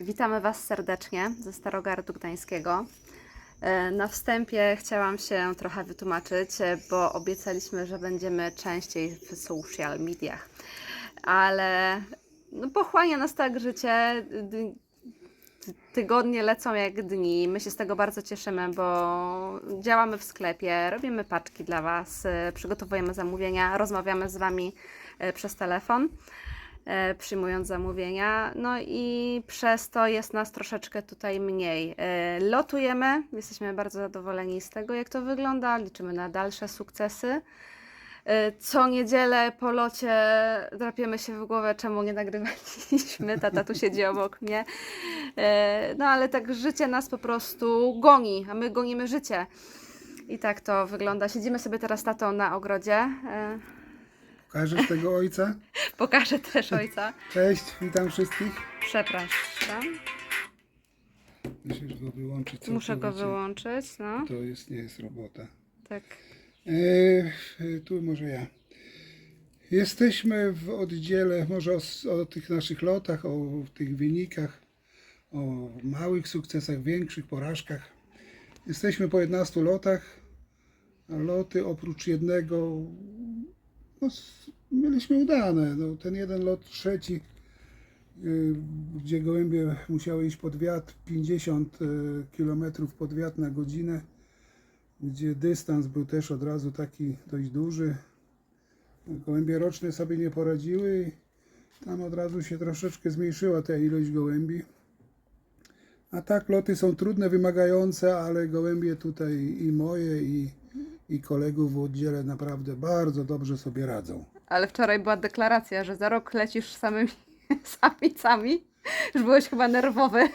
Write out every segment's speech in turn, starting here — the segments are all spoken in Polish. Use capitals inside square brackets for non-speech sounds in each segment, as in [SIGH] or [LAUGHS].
Witamy Was serdecznie ze Starogardu Gdańskiego. E, Na wstępie chciałam się trochę wytłumaczyć, e, bo obiecaliśmy, że będziemy częściej w social mediach, ale no, pochłania nas tak życie. Tygodnie lecą jak dni. My się z tego bardzo cieszymy, bo działamy w sklepie, robimy paczki dla Was, e, przygotowujemy zamówienia, rozmawiamy z Wami przez telefon przyjmując zamówienia. No i przez to jest nas troszeczkę tutaj mniej. E, Lotujemy, jesteśmy bardzo zadowoleni z tego, jak to wygląda. Liczymy na dalsze sukcesy. E, Co niedzielę po locie drapiemy się w głowę, czemu nie nagrywaliśmy. Tata tu siedzi obok mnie. E, No ale tak życie nas po prostu goni, a my gonimy życie. I tak to wygląda. Siedzimy sobie teraz tatą na ogrodzie. Pokażesz tego ojca? [LAUGHS] Pokażę też ojca. Cześć, witam wszystkich. Przepraszam. Musisz go wyłączyć. Muszę go wyłączyć, no. To jest, nie jest robota. Tak. E, tu może ja. Jesteśmy w oddziale, może o, o tych naszych lotach, o tych wynikach, o małych sukcesach, większych porażkach. Jesteśmy po 11 lotach, loty oprócz jednego no, mieliśmy udane. No, ten jeden lot trzeci, y, gdzie gołębie musiały iść pod wiatr 50 km pod wiatr na godzinę, gdzie dystans był też od razu taki dość duży. Gołębie roczne sobie nie poradziły i tam od razu się troszeczkę zmniejszyła ta ilość gołębi. A tak, loty są trudne, wymagające, ale gołębie tutaj i moje, i, i kolegów w oddziale naprawdę bardzo dobrze sobie radzą. Ale wczoraj była deklaracja, że za rok lecisz samymi [LAUGHS] samicami. Już byłeś chyba nerwowy.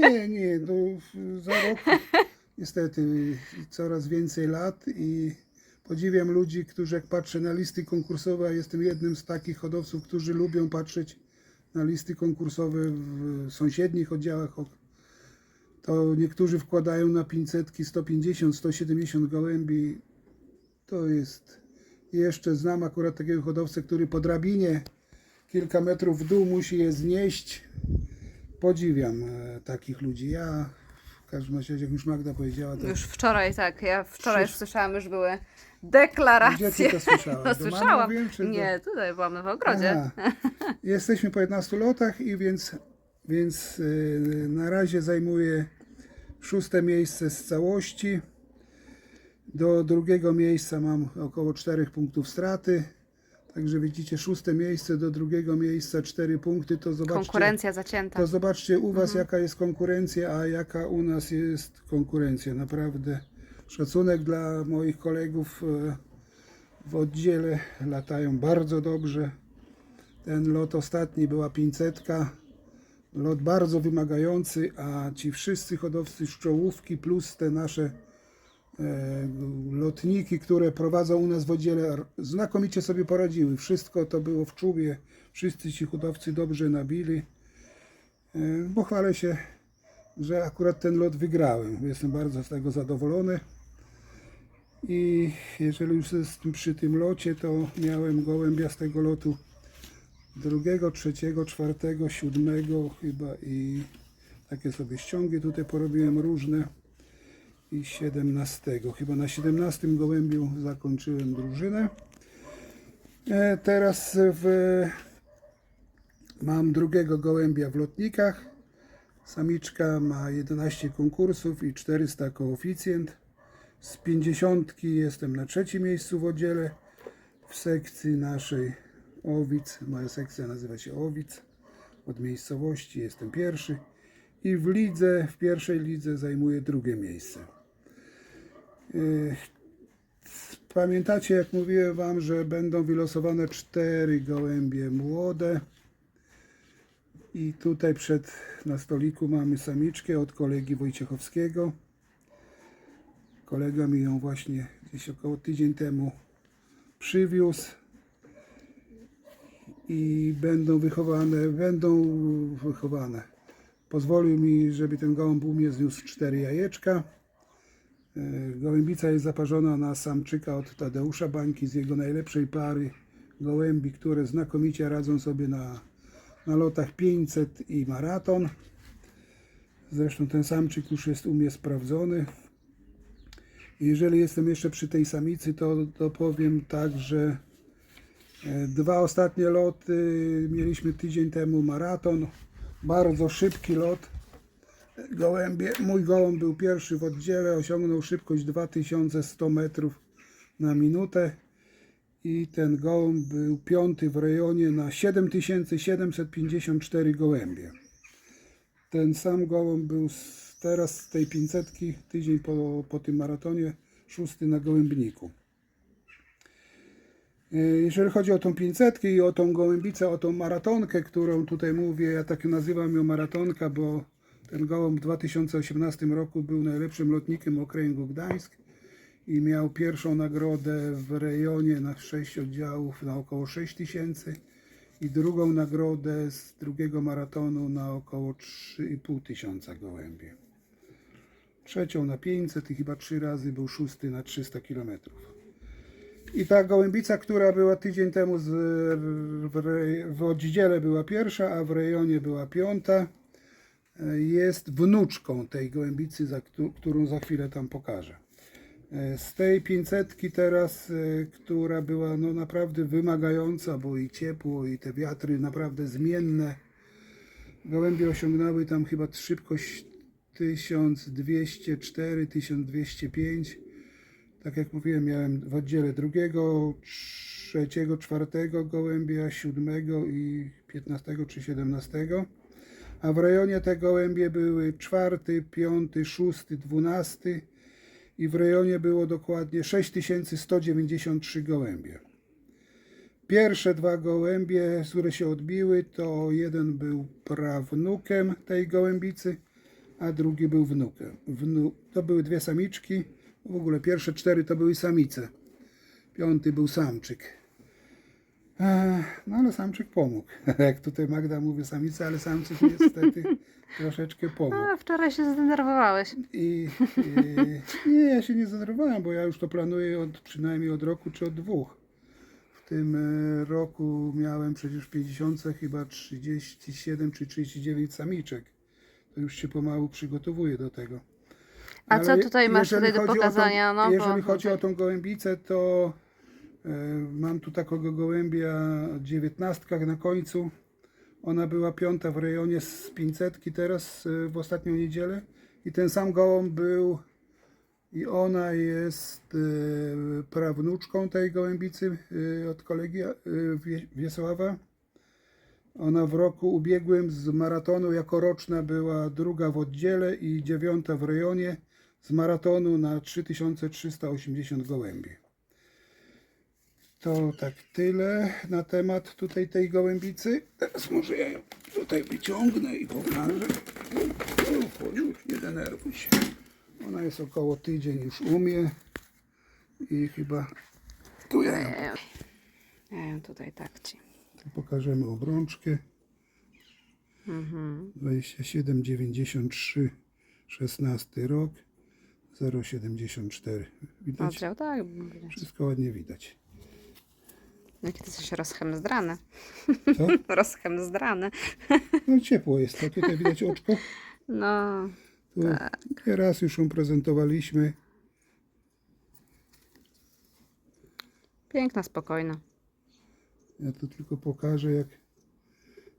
Nie, nie, no, za rok niestety coraz więcej lat i podziwiam ludzi, którzy jak patrzę na listy konkursowe, a jestem jednym z takich hodowców, którzy lubią patrzeć na listy konkursowe w sąsiednich oddziałach, to niektórzy wkładają na 500, 150, 170 gołębi. To jest, jeszcze znam akurat takiego hodowcę, który po drabinie kilka metrów w dół musi je znieść podziwiam e, takich ludzi. Ja w każdym razie, jak już Magda powiedziała, to Już wczoraj, tak. Ja wczoraj już słyszałam, już były gdzie deklaracje. ty to słyszałaś? No [LAUGHS] słyszałam. mówiłem, czy do- Nie, tutaj byłam w ogrodzie. Aha. Jesteśmy po 11 lotach i więc, więc e, na razie zajmuję szóste miejsce z całości. Do drugiego miejsca mam około 4 punktów straty. Także widzicie, szóste miejsce do drugiego miejsca 4 punkty, to zobaczcie. Konkurencja zacięta. To zobaczcie u Was, Mhm. jaka jest konkurencja, a jaka u nas jest konkurencja. Naprawdę szacunek dla moich kolegów e, w oddziale. Latają bardzo dobrze. Ten lot ostatni była 500. Lot bardzo wymagający, a ci wszyscy hodowcy z czołówki plus te nasze e, lotniki, które prowadzą u nas w znakomicie sobie poradziły. Wszystko to było w czubie. Wszyscy ci hodowcy dobrze nabili. E, Pochwalę się, że akurat ten lot wygrałem. Jestem bardzo z tego zadowolony. I jeżeli już jestem przy tym locie, to miałem gołębia z tego lotu drugiego, trzeciego, czwartego, siódmego chyba i takie sobie ściągi tutaj porobiłem różne i 17. Chyba na 17 gołębiu zakończyłem drużynę. E, Teraz w Mam drugiego gołębia w lotnikach. Samiczka ma 11 konkursów i 400 koeficjent. Z 50 jestem na trzecim miejscu w oddziale. W sekcji naszej Owic, moja sekcja nazywa się Owic. Od miejscowości jestem pierwszy. I w lidze, w pierwszej lidze zajmuję drugie miejsce. Pamiętacie, jak mówiłem Wam, że będą wylosowane cztery gołębie młode. I tutaj przed na stoliku mamy samiczkę od kolegi Wojciechowskiego. Kolega mi ją właśnie gdzieś około tydzień temu przywiózł. I będą wychowane, będą wychowane. Pozwolił mi, żeby ten gołąb u mnie zniósł cztery jajeczka. E, Gołębica jest zaparzona na samczyka od Tadeusza Bańki z jego najlepszej pary gołębi, które znakomicie radzą sobie na, na lotach 500 i maraton. Zresztą ten samczyk już jest u mnie sprawdzony. Jeżeli jestem jeszcze przy tej samicy, to, to powiem tak, że dwa ostatnie loty mieliśmy tydzień temu maraton. Bardzo szybki lot. Gołębie, mój gołąb był pierwszy w oddziale, osiągnął szybkość 2100 metrów na minutę i ten gołąb był piąty w rejonie na 7754 gołębie. Ten sam gołąb był teraz z tej 500 tydzień po, po tym maratonie szósty na gołębniku. E, Jeżeli chodzi o tą 500 i o tą gołębicę, o tą maratonkę, którą tutaj mówię, ja tak nazywam ją maratonka, bo ten gołąb w 2018 roku był najlepszym lotnikiem okręgu Gdańsk i miał pierwszą nagrodę w rejonie na 6 oddziałów na około 6 tysięcy i drugą nagrodę z drugiego maratonu na około 3,5 tysiąca gołębi. Trzecią na 500 i chyba trzy razy był szósty na 300 kilometrów. I ta gołębica, która była tydzień temu z, w, w była pierwsza, a w rejonie była piąta, e, jest wnuczką tej gołębicy, za, któ- którą za chwilę tam pokażę. E, Z tej 500 teraz, e, która była no naprawdę wymagająca, bo i ciepło, i te wiatry naprawdę zmienne. Gołębie osiągnęły tam chyba szybkość 1204-1205. Tak jak mówiłem, miałem w oddziale drugiego, trzeciego, czwartego gołębia, siódmego i 15 czy 17. A w rejonie te gołębie były czwarty, piąty, szósty, dwunasty i w rejonie było dokładnie 6193 gołębie. Pierwsze dwa gołębie, które się odbiły, to jeden był prawnukiem tej gołębicy, a drugi był wnukiem. Wnu... To były dwie samiczki. W ogóle pierwsze cztery to były samice. Piąty był samczyk. No ale samczyk pomógł. [LAUGHS] Jak tutaj Magda mówi samica, ale samczyk niestety [LAUGHS] troszeczkę pomógł. A, wczoraj się zdenerwowałeś. I, i nie, ja się nie zdenerwowałem, bo ja już to planuję od, przynajmniej od roku czy od dwóch. W tym e, roku miałem przecież w 50 chyba 37 czy 39 samiczek. To już się pomału przygotowuję do tego. A co tutaj masz jeżeli tutaj do chodzi o tą- pokazania? No, bo jeżeli chodzi o tutaj- tą gołębicę, to e, mam tu takiego gołębia dziewiętnastka na końcu. Ona była piąta w rejonie z 500 teraz e, w ostatnią niedzielę. I ten sam gołąb był i ona jest e, prawnuczką tej gołębicy e, od kolegi Wie- Wiesława. Ona w roku ubiegłym z maratonu jako roczna była druga w oddziale i dziewiąta w rejonie z maratonu na 3380 gołębi. To tak tyle na temat tutaj tej gołębicy. Teraz może ja ją tutaj wyciągnę i pokażę. O, już nie denerwuj się. Ona jest około tydzień już u mnie i chyba tu ja ją Ja ja ją tutaj tak ci. tu pokażemy obrączkę. Mhm. 2793 16 rok 074 widać? Oddział, tak. widać. Wszystko ładnie widać. Jaki ty jesteś rozchemzdrany. Co? [LAUGHS] rozchemzdrany. No ciepło jest, to tutaj widać oczko. No, Tu Nieraz już ją prezentowaliśmy. piękna, spokojna. Ja tu tylko pokażę jak,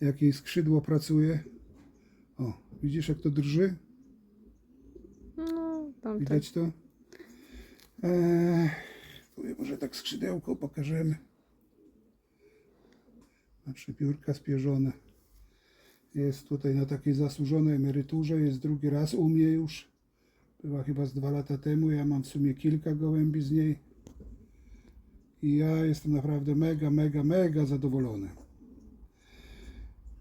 jak jej skrzydło pracuje. O, widzisz jak to drży? Tam. Widać to? Eee, może tak skrzydełko pokażemy. Znaczy piórka spierzone. Jest tutaj na takiej zasłużonej emeryturze. Jest drugi raz u mnie już. Była chyba z dwa lata temu. Ja mam w sumie kilka gołębi z niej. I ja jestem naprawdę mega, mega, mega zadowolony.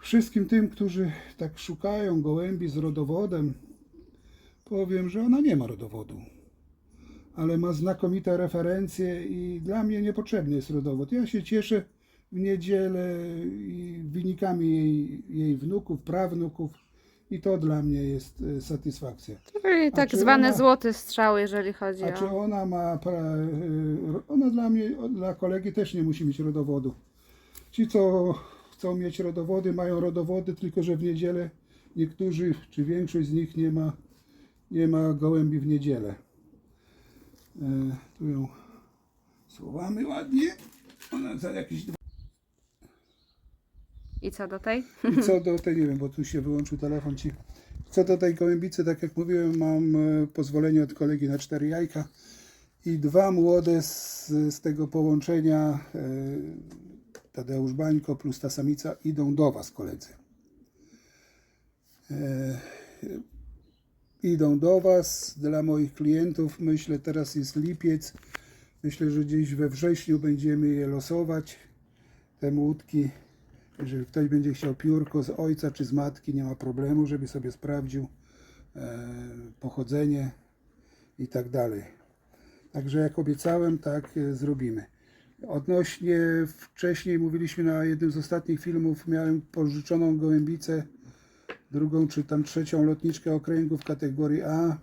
Wszystkim tym, którzy tak szukają gołębi z rodowodem, powiem, że ona nie ma rodowodu. Ale ma znakomite referencje i dla mnie niepotrzebny jest rodowód. Ja się cieszę w niedzielę i wynikami jej, jej wnuków, prawnuków i to dla mnie jest e, satysfakcja. Czyli tak czy zwany ona- złoty strzał, jeżeli chodzi A czy o... ona ma, pra- e, ona dla mnie, dla kolegi też nie musi mieć rodowodu. Ci, co chcą mieć rodowody, mają rodowody, tylko że w niedzielę niektórzy, czy większość z nich nie ma, nie ma gołębi w niedzielę. E, tu ją słowamy ładnie. Ona za jakieś dwa. I co do tej? I co [LAUGHS] do tej, nie wiem, bo tu się wyłączył telefon ci. Co do tej gołębicy, tak jak mówiłem, mam e, pozwolenie od kolegi na cztery jajka i dwa młode z, z tego połączenia e, Tadeusz Bańko plus ta samica idą do Was, koledzy. E, idą do Was dla moich klientów. Myślę, teraz jest lipiec. Myślę, że gdzieś we wrześniu będziemy je losować. Te młódki. Jeżeli ktoś będzie chciał piórko z ojca czy z matki, nie ma problemu, żeby sobie sprawdził e, pochodzenie i tak dalej. Także jak obiecałem, tak e, zrobimy. Odnośnie wcześniej mówiliśmy na jednym z ostatnich filmów, miałem pożyczoną gołębicę, drugą czy tam trzecią lotniczkę okręgu w kategorii A.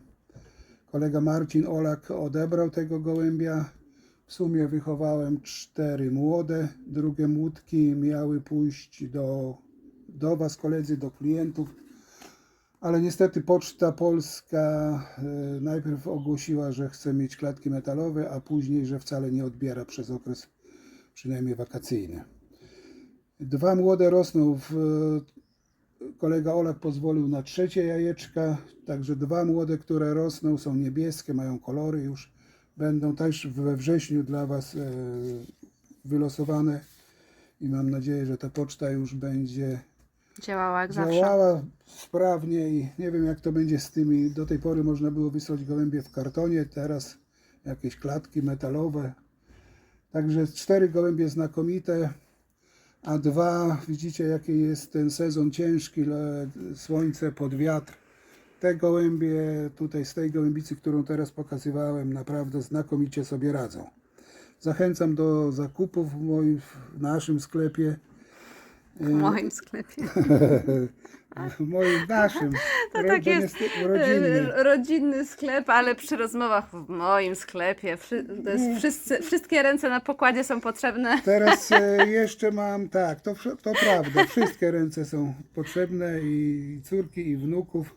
Kolega Marcin Olak odebrał tego gołębia. W sumie wychowałem cztery młode. Drugie młódki miały pójść do, do Was, koledzy, do klientów. Ale niestety Poczta Polska e, najpierw ogłosiła, że chce mieć klatki metalowe, a później, że wcale nie odbiera przez okres przynajmniej wakacyjny. Dwa młode rosną w kolega Olak pozwolił na trzecie jajeczka, także dwa młode, które rosną, są niebieskie, mają kolory już, będą też we wrześniu dla Was e, wylosowane i mam nadzieję, że ta poczta już będzie Działała jak zawsze. działała sprawnie i nie wiem jak to będzie z tymi, do tej pory można było wysłać gołębie w kartonie, teraz jakieś klatki metalowe, także cztery gołębie znakomite, a dwa, widzicie jaki jest ten sezon ciężki, słońce pod wiatr. Te gołębie tutaj z tej gołębicy, którą teraz pokazywałem, naprawdę znakomicie sobie radzą. Zachęcam do zakupów w moim, w naszym sklepie. W moim sklepie. [LAUGHS] W moim naszym. [LAUGHS] To tak jest rodzinny. e, rodzinny sklep, ale przy rozmowach w moim sklepie. To jest wszyscy, wszystkie ręce na pokładzie są potrzebne. [LAUGHS] Teraz e, [LAUGHS] jeszcze mam, tak, to, to prawda, wszystkie ręce są potrzebne i córki i wnuków.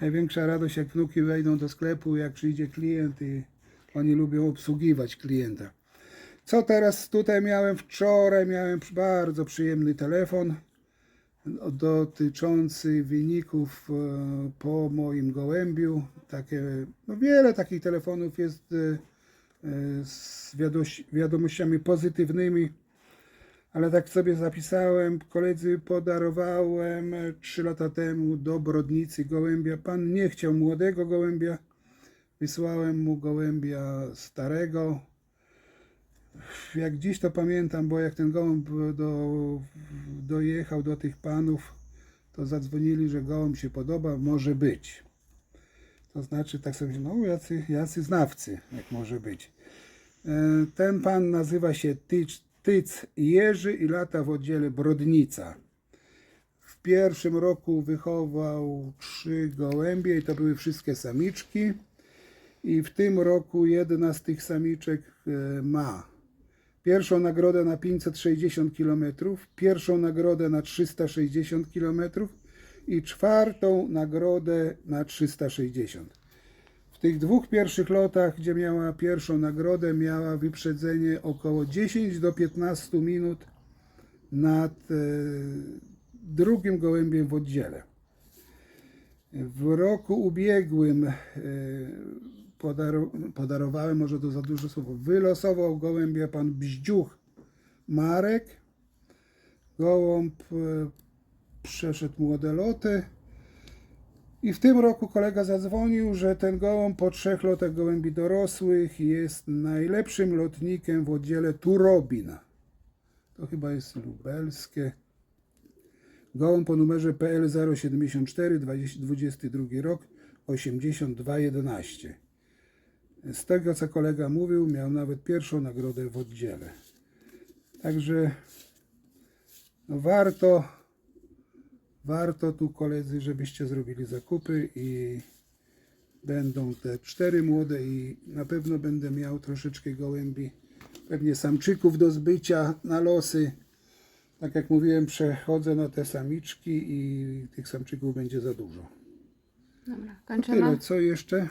Największa radość jak wnuki wejdą do sklepu, jak przyjdzie klient i oni lubią obsługiwać klienta. Co teraz tutaj miałem wczoraj? Miałem bardzo przyjemny telefon dotyczący wyników e, po moim gołębiu. Takie, no wiele takich telefonów jest e, e, z wiadomościami pozytywnymi, ale tak sobie zapisałem, koledzy podarowałem 3 lata temu do Brodnicy gołębia. Pan nie chciał młodego gołębia, wysłałem mu gołębia starego. Jak dziś to pamiętam, bo jak ten gołąb do, dojechał do tych panów, to zadzwonili, że gołąb się podoba, może być. To znaczy, tak sobie, no jacy, jacy znawcy, jak może być. E, Ten pan nazywa się Tyc, Tyc Jerzy i lata w oddziale Brodnica. W pierwszym roku wychował trzy gołębie i to były wszystkie samiczki. I w tym roku jedna z tych samiczek e, ma pierwszą nagrodę na 560 km, pierwszą nagrodę na 360 km i czwartą nagrodę na 360. W tych dwóch pierwszych lotach, gdzie miała pierwszą nagrodę, miała wyprzedzenie około 10 do 15 minut nad e, drugim gołębiem w oddziale. W roku ubiegłym podaro- podarowałem, może to za duże słowo, wylosował gołębia pan Bździuch Marek. Gołąb e, przeszedł młode loty. I w tym roku kolega zadzwonił, że ten gołąb po trzech lotach gołębi dorosłych jest najlepszym lotnikiem w oddziale Turobina. To chyba jest lubelskie. Gołąb o numerze PL 074 20 22 rok 8211. Z tego co kolega mówił, miał nawet pierwszą nagrodę w oddziale. Także no warto, warto tu koledzy, żebyście zrobili zakupy i będą te cztery młode i na pewno będę miał troszeczkę gołębi, pewnie samczyków do zbycia na losy. Tak jak mówiłem, przechodzę na te samiczki i tych samczyków będzie za dużo. Dobra, Tyle, kończymy. co jeszcze?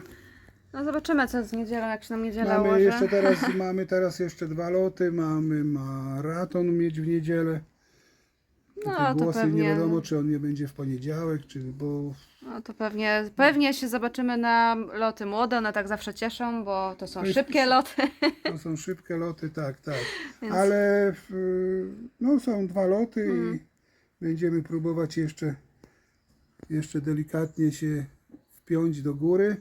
No zobaczymy co z niedzielą, jak się nam niedziela Mamy ułoży. jeszcze [LAUGHS] teraz, mamy teraz jeszcze dwa loty, mamy maraton mieć w niedzielę. No, to głosy pewnie- nie wiadomo, czy on nie będzie w poniedziałek, czy bo No to pewnie, pewnie się zobaczymy na loty młode, one tak zawsze cieszą, bo to są szybkie loty. [LAUGHS] to są szybkie loty, tak, tak. Więc- Ale no, są dwa loty Mhm. i będziemy próbować jeszcze, jeszcze delikatnie się wpiąć do góry.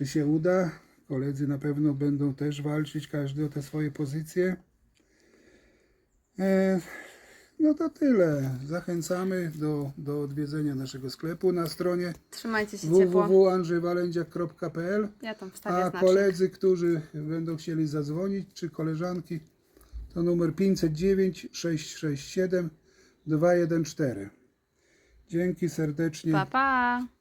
Czy się uda? Koledzy na pewno będą też walczyć, każdy o te swoje pozycje. E, no to tyle. Zachęcamy do, do odwiedzenia naszego sklepu na stronie Trzymajcie się www.andrzejwalędziak.pl Ja tam wstawię a znaczek. koledzy, którzy będą chcieli zadzwonić, czy koleżanki, to numer 509 667 214. Dzięki serdecznie. Pa, pa.